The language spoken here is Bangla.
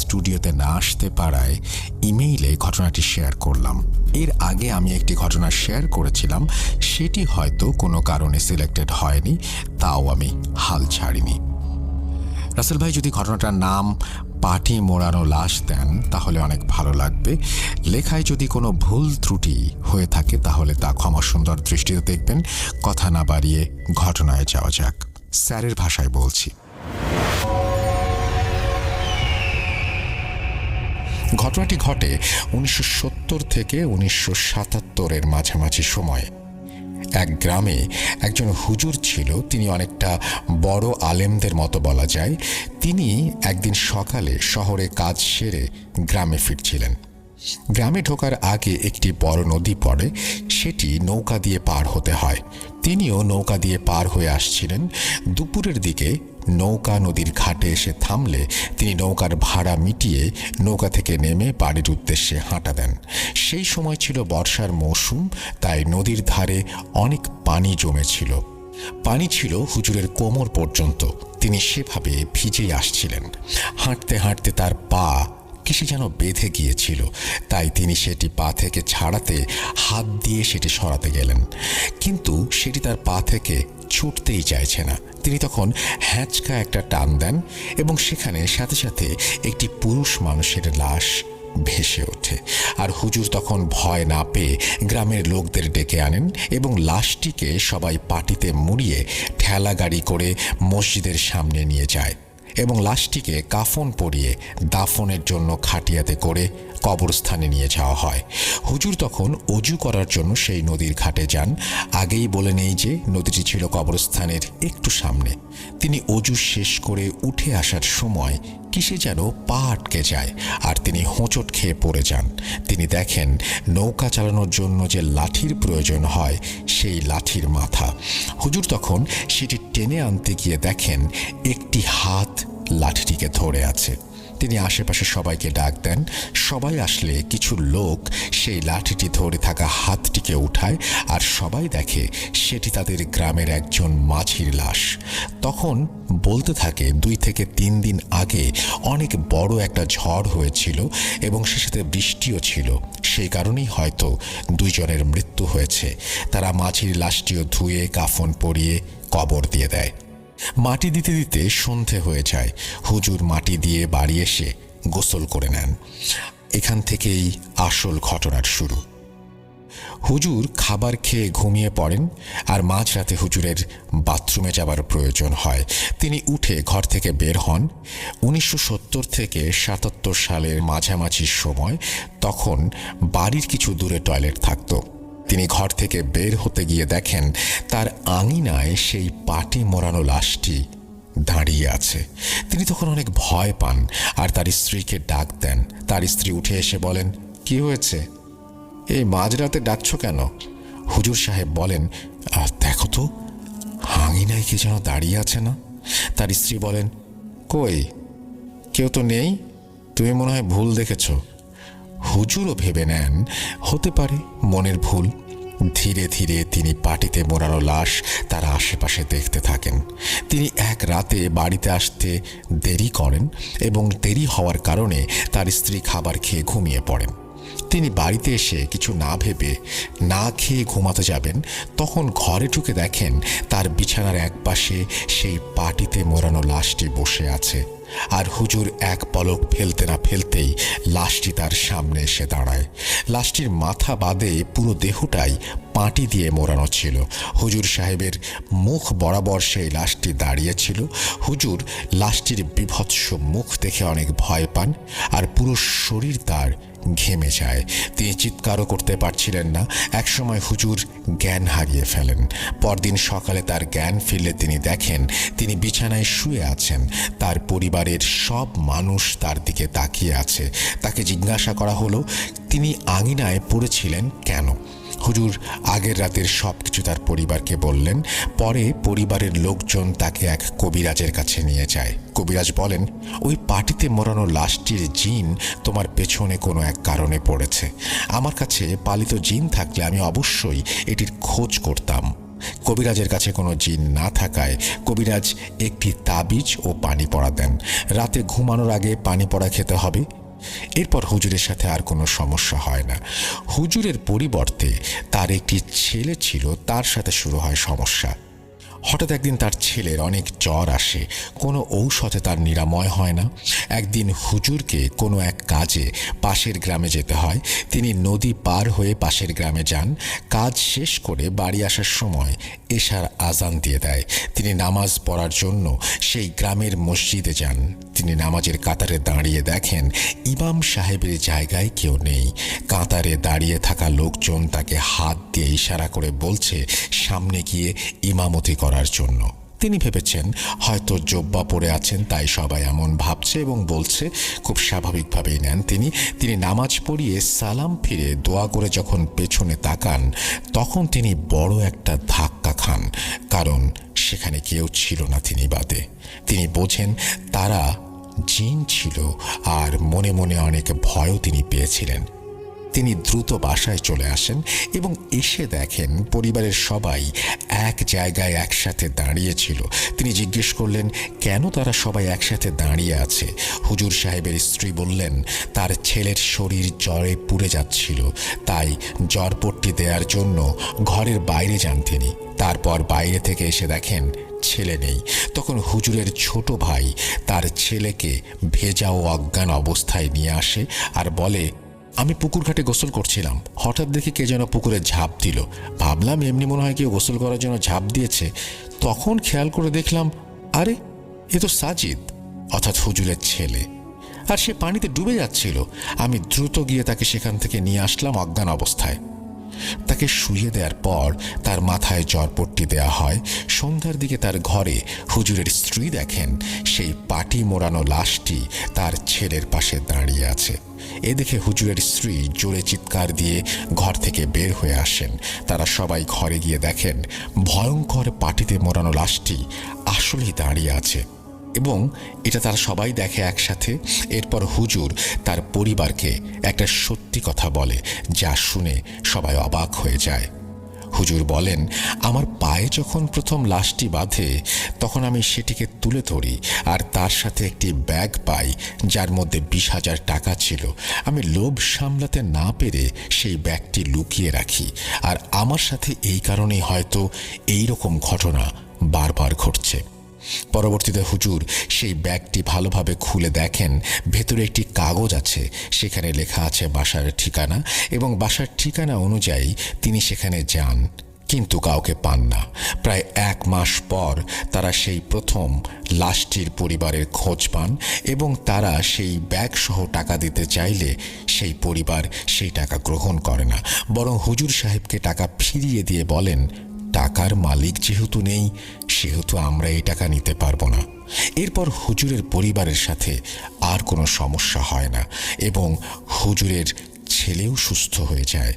স্টুডিওতে না আসতে পারায় ইমেইলে ঘটনাটি শেয়ার করলাম। এর আগে আমি একটি ঘটনা শেয়ার করেছিলাম, সেটি হয়তো কোনো কারণে সিলেক্টেড হয়নি, তাও আমি হাল ছাড়িনি। রাসেল ভাই, যদি ঘটনাটার নাম পাটি মোড়ানো লাশ দেন, তাহলে অনেক ভালো লাগবে। লেখায় যদি কোনো ভুল ত্রুটি হয়ে থাকে, তাহলে তা ক্ষমা সুন্দর দৃষ্টিতে দেখবেন। কথা না বাড়িয়ে ঘটনায় যাওয়া যাক। স্যারের ভাষায় বলছি। ঘটনাটি ঘটে উনিশশো সত্তর থেকে উনিশশো সাতাত্তরের মাঝামাঝি সময়ে। এক গ্রামে একজন হুজুর ছিল, তিনি অনেকটা বড় আলেমদের মতো বলা যায়। তিনি একদিন সকালে শহরে কাজ সেরে গ্রামে ফিরছিলেন। গ্রামে ঢোকার আগে একটি বড় নদী পড়ে, সেটি নৌকা দিয়ে পার হতে হয়। তিনিও নৌকা দিয়ে পার হয়ে আসছিলেন। দুপুরের দিকে নৌকা নদীর ঘাটে এসে থামলে তিনি নৌকার ভাড়া মিটিয়ে নৌকা থেকে নেমে বাড়ির উদ্দেশ্যে হাঁটা দেন। সেই সময় ছিল বর্ষার মৌসুম তাই নদীর ধারে অনেক পানি জমেছিল। পানি ছিল হুজুরের কোমর পর্যন্ত। তিনি সেভাবে ভিজেই আসছিলেন। হাঁটতে হাঁটতে তার পা কিসে যেন বেঁধে গিয়েছিল। তাই তিনি সেটি পা থেকে ছাড়াতে হাত দিয়ে সেটি সরাতে গেলেন। কিন্তু সেটি তার পা থেকে ছুটতেই চাইছে না। তিনি তখন হ্যাঁচকা একটা টান দেন এবং সেখানে সাথে সাথে একটি পুরুষ মানুষের লাশ ভেসে ওঠে। আর হুজুর তখন ভয় না পেয়ে গ্রামের লোকদের ডেকে আনেন এবং লাশটিকে সবাই পাটিতে মুড়িয়ে ঠেলা গাড়ি করে মসজিদের সামনে নিয়ে যায়। এবং লাশটিকে কাফন পরিয়ে দাফনের জন্য খাটিয়াতে করে কবরস্থানে নিয়ে যাওয়া হয়। হুজুর তখন অজু করার জন্য সেই নদীর ঘাটে যান। আগেই বলে নেই যে নদীটি ছিল কবরস্থানের একটু সামনে। তিনি অজু শেষ করে উঠে আসার সময় কিসে যেন পা আটকে যায়, আর তিনি হোঁচট খেয়ে পড়ে যান। তিনি দেখেন নৌকা চালানোর জন্য যে লাঠির প্রয়োজন হয়, সেই লাঠির মাথা। হুজুর তখন সেটি টেনে আনতে গিয়ে দেখেন একটি হাত লাঠিটিকে ধরে আছে। তিনি আশেপাশে সবাইকে ডাক দেন। সবাই আসলে কিছু লোক সেই লাঠিটি ধরে থাকা হাতটিকে উঠায় আর সবাই দেখে সেটি তাদের গ্রামের একজন মাঝির লাশ। তখন বলতে থাকে, দুই থেকে তিন দিন আগে অনেক বড় একটা ঝড় হয়েছিল এবং সে সাথে বৃষ্টিও ছিল। সেই কারণেই হয়তো দুইজনের মৃত্যু হয়েছে। তারা মাঝির লাশটিও ধুয়ে, কাফন পরিয়ে, কবর দিয়ে দেয়। মাটি দিতে দিতে সন্ধে হয়ে যায়। হুজুর মাটি দিয়ে বাড়ি এসে গোসল করে নেন। এখান থেকেই আসল ঘটনার শুরু। হুজুর খাবার খেয়ে ঘুমিয়ে পড়েন আর মাঝরাতে হুজুরের বাথরুমে যাবার প্রয়োজন হয়। তিনি উঠে ঘর থেকে বের হন। উনিশশো সত্তর থেকে সাতাত্তর সালের মাঝামাঝি সময় তখন বাড়ির কিছু দূরে টয়লেট থাকতো। তিনি ঘর থেকে বের হতে গিয়ে দেখেন তার আঙিনায় সেই পাটি মোড়ানো লাশটি দাঁড়িয়ে আছে। তিনি তখন অনেক ভয় পান আর তার স্ত্রীকে ডাক দেন। তার স্ত্রী উঠে এসে বলেন কি হয়েছে? এই মাঝরাতে ডাকছো কেন? হুজুর সাহেব বলেন "আহ, দেখো তো আঙিনায় কি যেন দাঁড়িয়ে আছে না? তার স্ত্রী বলেন কই? কেউ তো নেই? তুমি মনে হয় ভুল দেখেছ। হুজুরও ভেবে নেন, হতে পারে মনের ভুল। ধীরে ধীরে তিনি পাটিতে মোড়ানো লাশ তার আশেপাশে দেখতে থাকেন। তিনি এক রাতে বাড়িতে আসতে দেরি করেন এবং দেরি হওয়ার কারণে তার স্ত্রী খাবার খেয়ে ঘুমিয়ে পড়েন। তিনি বাড়িতে এসে কিছু না ভেবে না খেয়ে ঘুমাতে যাবেন, তখন ঘরে ঢুকে দেখেন তার বিছানার এক পাশে সেই পাটিতে মোড়ানো লাশটি বসে আছে। আর হুজুর এক পলক ফেলতে না ফেলতেই লাশটি তার সামনে এসে দাঁড়ায়। লাশটির মাথা বাদে পুরো দেহটাই পাটি দিয়ে মোড়ানো ছিল। হুজুর সাহেবের মুখ বরাবর সেই লাশটি দাঁড়িয়েছিল। হুজুর লাশটির বিভৎস মুখ দেখে অনেক ভয় পান আর পুরো শরীর তার ঘেমে যায়। তিনি চিৎকারও করতে পারছিলেন না। একসময় হুজুর জ্ঞান হারিয়ে ফেলেন। পরদিন সকালে তার জ্ঞান ফিরলে তিনি দেখেন, তিনি বিছানায় শুয়ে আছেন। তার পরিবারের সব মানুষ তার দিকে তাকিয়ে আছে। তাকে জিজ্ঞাসা করা হলো, তিনি আঙিনায় পড়েছিলেন কেন? হুজুর আগের রাতের সব কিছু তার পরিবারকে বললেন, পরে পরিবারের লোকজন তাকে এক কবিরাজের কাছে নিয়ে যায়। কবিরাজ বলেন, ওই পাটিতে মরানো লাশটির জিন তোমার পেছনে কোনো এক কারণে পড়েছে। আমার কাছে পালিত জিন থাকলে আমি অবশ্যই এটির খোঁজ করতাম। কবিরাজের কাছে কোনো জিন না থাকায় কবিরাজ একটি তাবিজ ও পানি পড়া দেন। রাতে ঘুমানোর আগে পানি পড়া খেতে হবে। এরপর হুজুরের সাথে আর কোনো সমস্যা হয় না। হুজুরের পরিবর্তে তার একটি ছেলে ছিল, তার সাথে শুরু হয় সমস্যা। হঠাৎ একদিন তার ছেলের অনেক জ্বর আসে। কোনো ঔষধে তার নিরাময় হয় না। একদিন হুজুরকে কোনো এক কাজে পাশের গ্রামে যেতে হয়। তিনি নদী পার হয়ে পাশের গ্রামে যান। কাজ শেষ করে বাড়ি আসার সময় এশার আজান দিয়ে দেয়। তিনি নামাজ পড়ার জন্য সেই গ্রামের মসজিদে যান। তিনি নামাজের কাতারে দাঁড়িয়ে দেখেন ইমাম সাহেবের জায়গায় কেউ নেই। কাতারে দাঁড়িয়ে থাকা লোকজন তাকে হাত দিয়ে ইশারা করে বলছে, সামনে গিয়ে ইমামতি করার জন্য। তিনি ভেবেছেন, হয়তো জব্বা পড়ে আছেন, তাই সবাই এমন ভাবছে এবং বলছে। খুব স্বাভাবিকভাবেই নেন তিনি। তিনি নামাজ পড়িয়ে সালাম ফিরে দোয়া করে যখন পেছনে তাকান, তখন তিনি বড় একটা ধাক্কা খান, কারণ সেখানে কেউ ছিল না তিনি বাদে। তিনি বোঝেন, তারা জিন ছিল আর মনে মনে অনেক ভয়ও তিনি পেয়েছিলেন। তিনি দ্রুত বাসায় চলে আসেন এবং এসে দেখেন পরিবারের সবাই এক জায়গায় একসাথে দাঁড়িয়েছিল তিনি জিজ্ঞেস করলেন, কেন তারা সবাই একসাথে দাঁড়িয়ে আছে? হুজুর সাহেবের স্ত্রী বললেন, তার ছেলের শরীর জ্বরে পুড়ে যাচ্ছিল, তাই জ্বরপট্টি দেওয়ার জন্য ঘরের বাইরে যান তিনি। তারপর বাইরে থেকে এসে দেখেন ছেলে নেই। তখন হুজুরের ছোট ভাই তার ছেলেকে ভেজা ও অজ্ঞান অবস্থায় নিয়ে আসে আর বলে আমি পুকুর ঘাটে গোসল করছিলাম। হঠাৎ দেখি কে যেন পুকুরে ঝাঁপ দিল। ভাবলাম এমনি মনে হয় কেউ গোসল করার জন্য ঝাঁপ দিয়েছে। তখন খেয়াল করে দেখলাম, আরে, এ তো সাজিদ, অর্থাৎ হুজুরের ছেলে। আর সে পানিতে ডুবে যাচ্ছিল। আমি দ্রুত গিয়ে তাকে সেখান থেকে নিয়ে আসলাম অজ্ঞান অবস্থায়। তাকে শুয়ে দেওয়ার পর তার মাথায় জ্বরপট্টি দেয়া হয়। সন্ধ্যার দিকে তার ঘরে হুজুরের স্ত্রী দেখেন, সেই পাটি মোড়ানো লাশটি তার ছেলের পাশে দাঁড়িয়ে আছে। এ দেখে হুজুরের স্ত্রী জোরে চিৎকার দিয়ে ঘর থেকে বের হয়ে আসেন। তারা সবাই ঘরে গিয়ে দেখেন, ভয়ঙ্কর পাটিতে মোড়ানো লাশটি আসলেই দাঁড়িয়ে আছে। এবং এটা তারা সবাই দেখে একসাথে। এরপর হুজুর তার পরিবারকে একটা সত্যি কথা বলে, যা শুনে সবাই অবাক হয়ে যায়। হুজুর বলেন, আমার পায়ে যখন প্রথম লাশটি বাঁধে, তখন আমি সেটিকে তুলে ধরি আর তার সাথে একটি ব্যাগ পাই, যার মধ্যে বিশ হাজার টাকা ছিল। আমি লোভ সামলাতে না পেরে সেই ব্যাগটি লুকিয়ে রাখি। আর আমার সাথে এই কারণেই হয়তো এই রকম ঘটনা বারবার ঘটছে। পরবর্তীতে হুজুর, সেই ব্যাগটি ভালোভাবে খুলে দেখেন। ভেতরে একটি কাগজ আছে, সেখানে লেখা আছে বাসার ঠিকানা এবং বাসার ঠিকানা অনুযায়ী তিনি সেখানে যান, কিন্তু কাউকে পান না। প্রায় এক মাস পর তারা সেই প্রথম লাশটির পরিবারের খোঁজ পান এবং তারা সেই ব্যাগ সহ টাকা দিতে চাইলে সেই পরিবার সেই টাকা গ্রহণ করে না। বরং হুজুর সাহেবকে টাকা ফিরিয়ে দিয়ে বলেন টাকার মালিক যেহেতু নেই, সেহেতু আমরা এই টাকা নিতে পারব না। এরপর হুজুরের পরিবারের সাথে আর কোনো সমস্যা হয় না এবং হুজুরের ছেলেও সুস্থ হয়ে যায়।